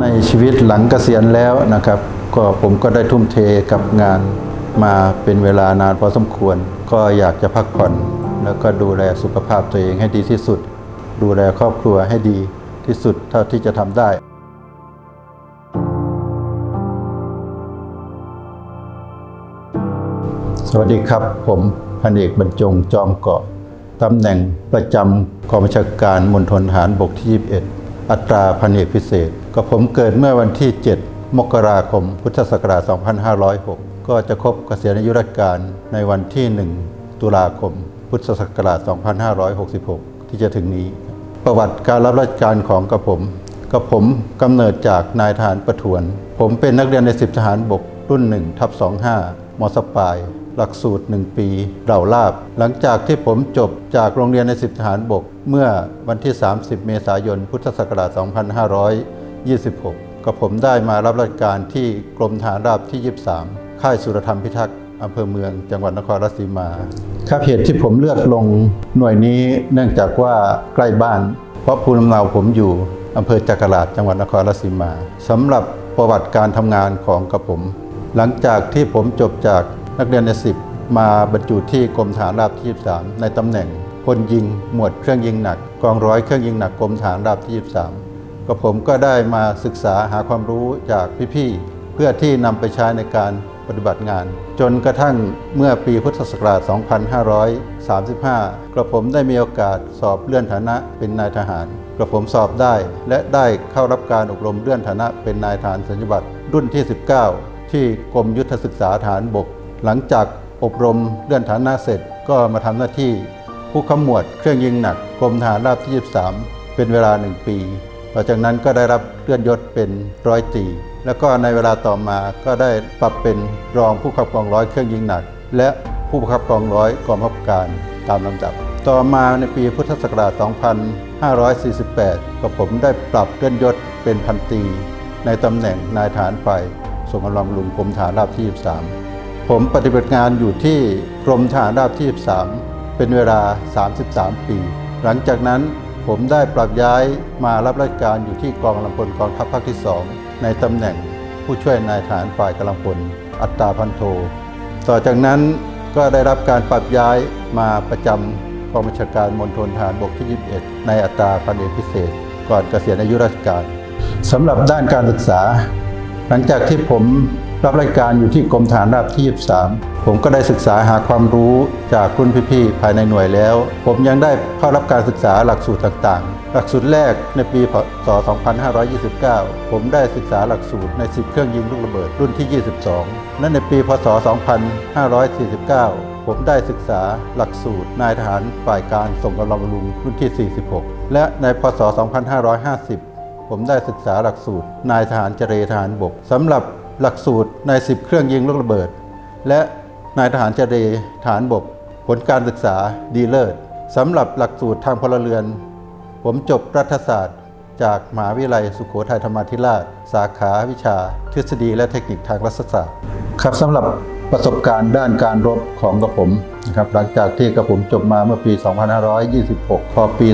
ในชีวิตหลังเกษียณแล้วนะครับ ก็ผมก็ได้ทุ่มเทกับงานมาเป็นเวลานานพอสมควร ก็อยากจะพักผ่อน แล้วก็ดูแลสุขภาพตัวเองให้ดีที่สุด ดูแลครอบครัวให้ดีที่สุดเท่าที่จะทำได้สวัสดีครับ ผมพันเอกบรรจงจอมเกาะตำแหน่งประจำกองบัญชาการมณฑลทหารบกที่ 21 อัตราพันเอกพิเศษ ก็ผมเกิดเมื่อวันที่ 7 มกราคม พุทธศักราช 2506 ก็จะครบเกษียณอายุราชการในวันที่ 1 ตุลาคม พุทธศักราช 2566 ที่จะถึงนี้ ประวัติการรับราชการของกระผมกับผมกำเนิดจากนายทหารประทวน ผมเป็นนักเรียนในสิบทหารบกรุ่น1ทับ25 มสปาย หลักสูตร 1 ปีเหล่าลาบ หลังจากที่ผมจบจากโรงเรียนในสิบทหารบก เมื่อวันที่ 30 เมษายน พุทธศักราช 2526 กับผมได้มารับราชการที่กรมฐานราบที่ 23 ค่ายสุรธรรมพิทักษ์อำเภอเมืองจังหวัดนครราชสีมา ครับเหตุที่ผมเลือกลงหน่วยนี้เนื่องจากว่าใกล้บ้าน เพราะภูมิลำเนาผมอยู่อำเภอจักราชจังหวัดนครราชสีมาสำหรับประวัติการทำงานของกระผม หลังจากที่ผมจบจากนักเรียนในสิบมาบรรจุที่กรมฐานราบที่ 23 ในตำแหน่งพลยิงหมวดเครื่องยิงหนัก กองร้อยเครื่องยิงหนักกรมฐานราบที่ 23 ก็ผมก็ได้มาศึกษาหาความรู้จากพี่ๆ เพื่อที่นำไปใช้ในการปฏิบัติงาน จนกระทั่งเมื่อปีพุทธศักราช 2535 กระผมได้มีโอกาสสอบเลื่อนฐานะเป็นนายทหาร กระผมสอบได้ และได้เข้ารับการอบรมเลื่อนฐานะเป็นนายทหารสัญญบัตรรุ่นที่ 19 ที่กรมยุทธศึกษาฐานบก หลังจากอบรมเลื่อนฐานะเสร็จก็มาทำหน้าที่ ผู้ขมวดเครื่องยิงหนักกรมทหารราบที่ 23 เป็นเวลา 1 ปี หนึ่งจากนั้นก็ได้รับเลื่อนยศเป็นร้อยตีแล้วก็ในเวลาต่อมาก็ได้ปรับเป็นรองผู้ขับกองร้อยเครื่องยิงหนัก และผู้บับกองร้อยกองบังคับการตามลำดับ ต่อมาในปีพุทธศักราช 2548 กับผมได้ปรับเลื่อนยศเป็นพันตี ในตำแหน่งนายฐานฝ่ายส่งกำลังบำรุงกรมฐานราบที่ 23 ผมปฏิบัติงานอยู่ที่กรมฐานราบที่ 23 เป็นเวลา 33 ปี หลังจากนั้น ผมได้ปรับย้ายมารับราชการอยู่ที่กองกำลังพลกองทัพภาคที่ 2 ในตำแหน่งผู้ช่วยนายฐานฝ่ายกำลังพลอัตราพันโท ต่อจากนั้นก็ได้รับการปรับย้ายมาประจำกองบัญชาการมณฑลทหารบกที่ 21 ในอัตราพันเอกพิเศษ ก่อนเกษียณอายุราชการสำหรับด้านการศึกษา หลังจากที่ผม รับราชการอยู่ที่กรมฐานราบที่ 23 ผมก็ได้ศึกษาหาความรู้จากรุ่นพี่ๆ ภายในหน่วยแล้ว ผมยังได้เข้ารับการศึกษาหลักสูตรต่างๆ หลักสูตรแรกในปีพศ 2529 ผมได้ศึกษาหลักสูตรใน 10 เครื่องยิงลูกระเบิดรุ่นที่ 22และในปีพศ 2549ผมได้ศึกษาหลักสูตรนายทหารฝ่ายการส่งกำลังบำรุงรุ่นที่ 46 และในพศ 2550 ผมได้ศึกษาหลักสูตรนายทหารเจรทหารบกสำหรับ หลักสูตรใน10เครื่องยิงลูกระเบิด และนายทหารเจรทหารบก ผลการศึกษาดีเลิศสำหรับหลักสูตรทางพลเรือน ผมจบรัฐศาสตร์ จากมหาวิทยาลัยสุโขทัยธรรมาธิราช สาขาวิชา ทฤษฎีและเทคนิคทางรัฐศาสตร์ ครับสำหรับประสบการณ์ด้านการรบของกระผมนะครับหลังจากที่กระผมจบมาเมื่อปี 2526 พอปี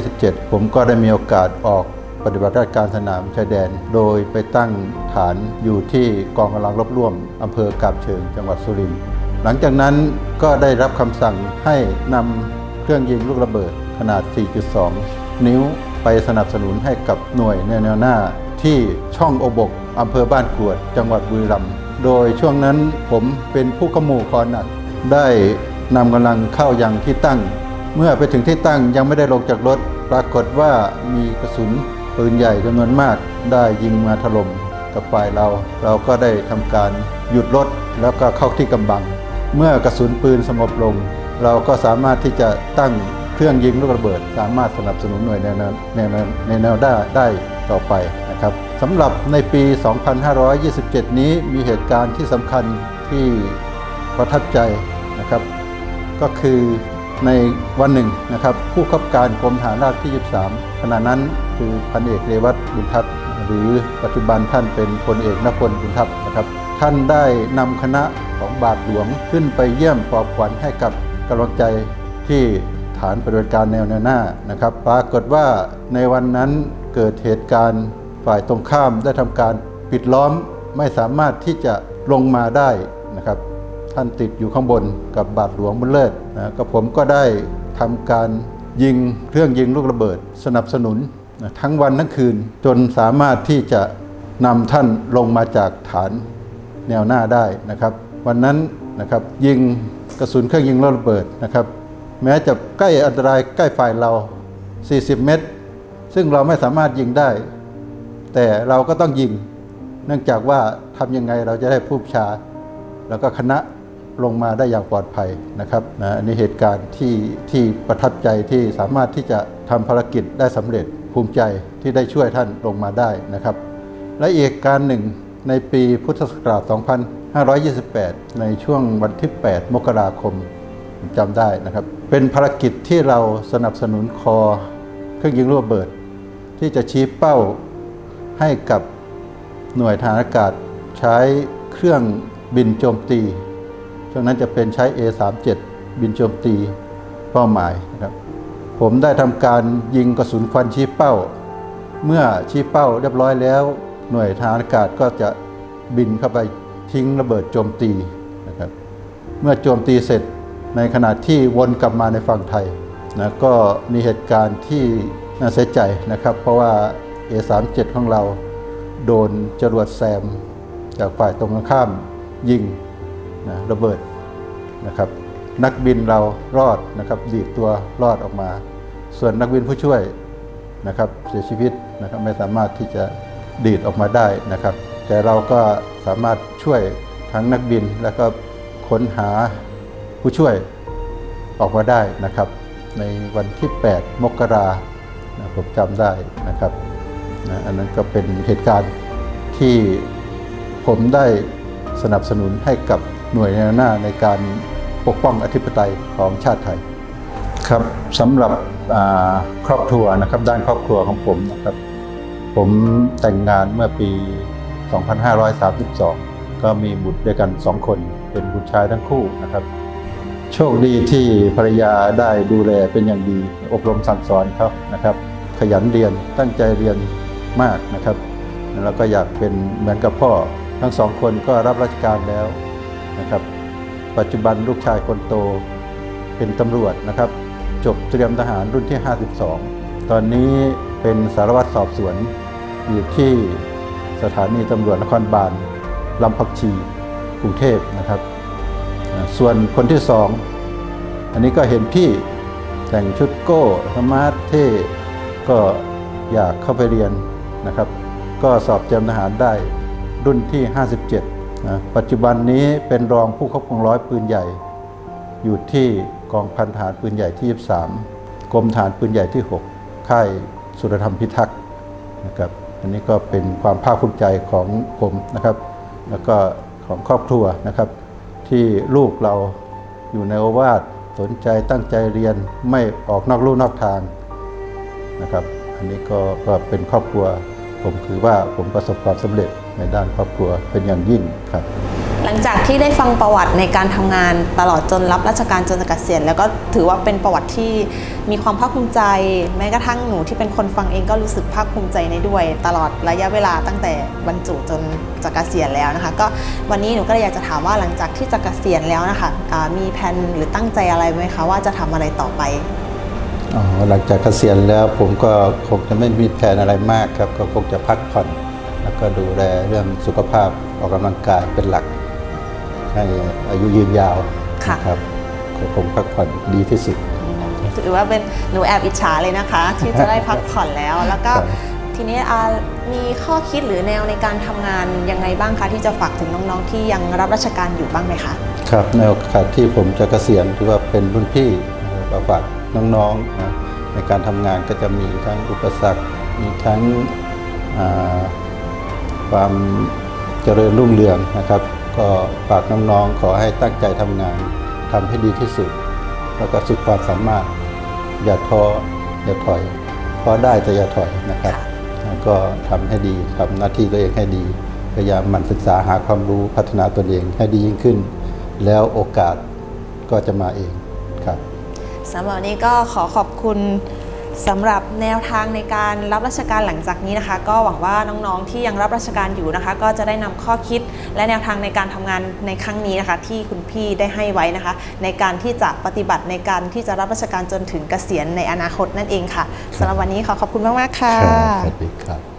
2527 ผมก็ได้มีโอกาสออก ปฏิบัติราชการสนามชายแดน โดยไปตั้งฐานอยู่ที่กองกำลังรบร่วมอำเภอกาบเชิงจังหวัดสุรินทร์หลังจากนั้นก็ได้รับคำสั่งให้นำเครื่องยิงลูกระเบิดขนาด 4.2 นิ้วไปสนับสนุนให้กับหน่วยแนวหน้า ที่ช่องอบกอำเภอบ้านกรวด จังหวัดบุรีรัมย์โดยช่วงนั้นผมเป็นผู้ขมูคอหนักได้นำกำลังเข้ายังที่ตั้ง เมื่อไปถึงที่ตั้งยังไม่ได้ลงจากรถ ปรากฏว่ามีกระสุน ปืนใหญ่จำนวนมากได้ยิงมาถล่มกับฝ่ายเรา เราก็ได้ทำการหยุดรถแล้วก็เข้าที่กำบัง เมื่อกระสุนปืนสงบลง เราก็สามารถที่จะตั้งเครื่องยิงลูกระเบิด สามารถสนับสนุนหน่วยแนวนั้นแนวนั้นในแนวได้ได้ต่อไปนะครับสำหรับในปี 2527 นี้มีเหตุการณ์ที่สำคัญที่ประทับใจนะครับ ก็คือ ในวันหนึ่งนะครับ ผู้ขับการกรมฐานราบที่ 23 ขณะนั้นคือพันเอกเรวัตบุญทัพหรือปัจจุบันท่านเป็นพลเอกนพลบุญทัพนะครับ ท่านได้นำคณะของบาทหลวงขึ้นไปเยี่ยมปลอบขวัญให้กับกำลังใจที่ฐานปฏิบัติการแนวหน้านะครับ ปรากฏว่าในวันนั้นเกิดเหตุการณ์ฝ่ายตรงข้ามได้ทำการปิดล้อมไม่สามารถที่จะลงมาได้นะครับ ท่านติดอยู่ข้างบนกับบาทหลวงบุญเลิศนะก็ผมก็ได้ทำการยิงเครื่องยิงลูกระเบิด สนับสนุนนะทั้งวันทั้งคืน จนสามารถที่จะนำท่านลงมาจากฐานแนวหน้าได้นะครับ วันนั้นนะครับยิงกระสุนเครื่องยิงลูกระเบิดนะครับแม้จะใกล้อันตรายใกล้ฝ่ายเรา 40 เมตร ซึ่งเราไม่สามารถยิงได้ แต่เราก็ต้องยิง เนื่องจากว่าทำยังไงเราจะได้ผู้บัญชา แล้วก็คณะ ลงมาได้อย่างปลอดภัยนะครับนะอันเหตุการณ์ที่ที่ประทับใจที่สามารถที่จะทำภารกิจได้สำเร็จภูมิใจที่ได้ช่วยท่านลงมาได้นะครับ และอีกการหนึ่งในปีพุทธศักราช 2528 ในช่วงวันที่ 8 มกราคมจำได้นะครับ เป็นภารกิจที่เราสนับสนุนคอเครื่องยิงลูกระเบิด ที่จะชี้เป้าให้กับหน่วยทหารอากาศใช้เครื่องบินโจมตี ช่วงนั้นจะเป็นใช้ A37 บินโจมตีเป้าหมายนะครับผมได้ทำการยิงกระสุนควันชี้เป้า เมื่อชี้เป้าเรียบร้อยแล้ว หน่วยทารอากาศก็จะบินเข้าไปทิ้งระเบิดโจมตีนะครับเมื่อโจมตีเสร็จในขณะที่วนกลับมาในฝั่งไทยนะก็มีเหตุการณ์ที่น่าเสียใจนะครับ เพราะว่า A37 ของเราโดนจรวดแซม จากฝ่ายตรงข้ามยิง นะระเบิดนะครับ นักบินเรารอดนะครับดีดตัวรอดออกมา ส่วนนักบินผู้ช่วยนะครับเสียชีวิตนะครับไม่สามารถที่จะดีดออกมาได้นะครับ แต่เราก็สามารถช่วยทั้งนักบินแล้วก็ค้นหาผู้ช่วยออกมาได้นะครับ ในวันที่ 8 มกราผมจำได้นะครับนะอันนั้นก็เป็นเหตุการณ์ที่ผมได้สนับสนุนให้กับ หน่วยงานหน้าในการปกป้องอธิปไตยของชาติไทยครับสำหรับอ่าครอบครัวนะครับด้านครอบครัวของผมนะครับผมแต่งงานเมื่อปี 2532 ก็มีบุตรด้วยกันสองคน เป็นบุตรชายทั้งคู่นะครับ โชคดีที่ภรรยาได้ดูแลเป็นอย่างดี อบรมสั่งสอนเขานะครับ ขยันเรียนตั้งใจเรียนมากนะครับ แล้วก็อยากเป็นเหมือนกับพ่อ ทั้งสองคนก็รับราชการแล้ว นะครับ ปัจจุบันลูกชายคนโตเป็นตำรวจนะครับ จบเตรียมทหารรุ่นที่ 52 ตอนนี้เป็นสารวัตรสอบสวน อยู่ที่สถานีตำรวจนครบาลลำพักชีกรุงเทพนะครับ ส่วนคนที่สอง อันนี้ก็เห็นพี่แต่งชุดโก้สมาร์ทเท่ก็อยากเข้าไปเรียนนะครับ ก็สอบเตรียมทหารได้รุ่นที่ 57 นะปัจจุบันนี้เป็นรองผู้ควบคุมร้อยปืนใหญ่ อยู่ที่กองพันทหารปืนใหญ่ที่ 23 กรมฐานปืนใหญ่ที่ 6 ค่ายสุรธรรมพิทักษ์นะครับอันนี้ก็เป็นความภาคภูมิใจของผมนะครับ แล้วก็ของครอบครัวนะครับ ที่ลูกเราอยู่ในโอวาทสนใจตั้งใจเรียนไม่ออกนอกลู่นอกทางนะครับ อันนี้ก็ก็เป็นครอบครัวผมคือว่าผมประสบความสำเร็จ ในด้านครอบครัวเป็นอย่างยิ่งครับ หลังจากที่ได้ฟังประวัติในการทำงานตลอดจนรับราชการจนจะเกษียณแล้วก็ถือว่าเป็นประวัติที่มีความภาคภูมิใจ แม้กระทั่งหนูที่เป็นคนฟังเองก็รู้สึกภาคภูมิใจในด้วย ตลอดระยะเวลาตั้งแต่บรรจุจนจะเกษียณแล้วนะคะ ก็วันนี้หนูก็เลยอยากจะถามว่าหลังจากที่จะเกษียณแล้วนะคะอ่ามีแผนหรือตั้งใจอะไรไหมคะว่าจะทำอะไรต่อไปอ๋อหลังจากเกษียณแล้วผมก็คงจะไม่มีแผนอะไรมากครับ ก็คงจะพักผ่อนแล้ว ก็ดูแลเรื่องสุขภาพออกกำลังกายเป็นหลัก ให้อายุยืนยาวค่ะครับก็คงพักผ่อนดีที่สุด ถือว่าเป็นหนูแอบอิจฉาเลยนะคะ ที่จะได้พักผ่อนแล้ว แล้วก็ครับ ทีนี้อ่ามีข้อคิดหรือแนวในการทำงานยังไงบ้างคะที่จะฝากถึงน้องๆที่ยังรับราชการอยู่บ้างไหมคะ ครับในโอกาสที่ผมจะเกษียณถือว่าเป็นรุ่นพี่นะครับก็ฝากน้องๆนะในการทำงานก็จะมีทั้งอุปสรรค มีทั้งอ่า ความเจริญรุ่งเรืองนะครับ ก็ฝากน้องๆขอให้ตั้งใจทำงานทำให้ดีที่สุด แล้วก็สุดความสามารถ อย่าท้ออย่าถอยท้อได้แต่อย่าถอยนะครับแล้วก็ทำให้ดีทำหน้าที่ตัวเองให้ดี พยายามหมั่นศึกษาหาความรู้พัฒนาตัวเองให้ดียิ่งขึ้น แล้วโอกาสก็จะมาเองครับสำหรับวันนี้ก็ขอขอบคุณ สำหรับแนวทางในการรับราชการหลังจากนี้นะคะ ก็หวังว่าน้องๆที่ยังรับราชการอยู่นะคะ ก็จะได้นำข้อคิดและแนวทางในการทำงานในครั้งนี้นะคะ ที่คุณพี่ได้ให้ไว้นะคะ ในการที่จะปฏิบัติในการที่จะรับราชการจนถึงเกษียณในอนาคตนั่นเองค่ะสำหรับวันนี้ขอขอบคุณมากๆค่ะสวัสดีครับ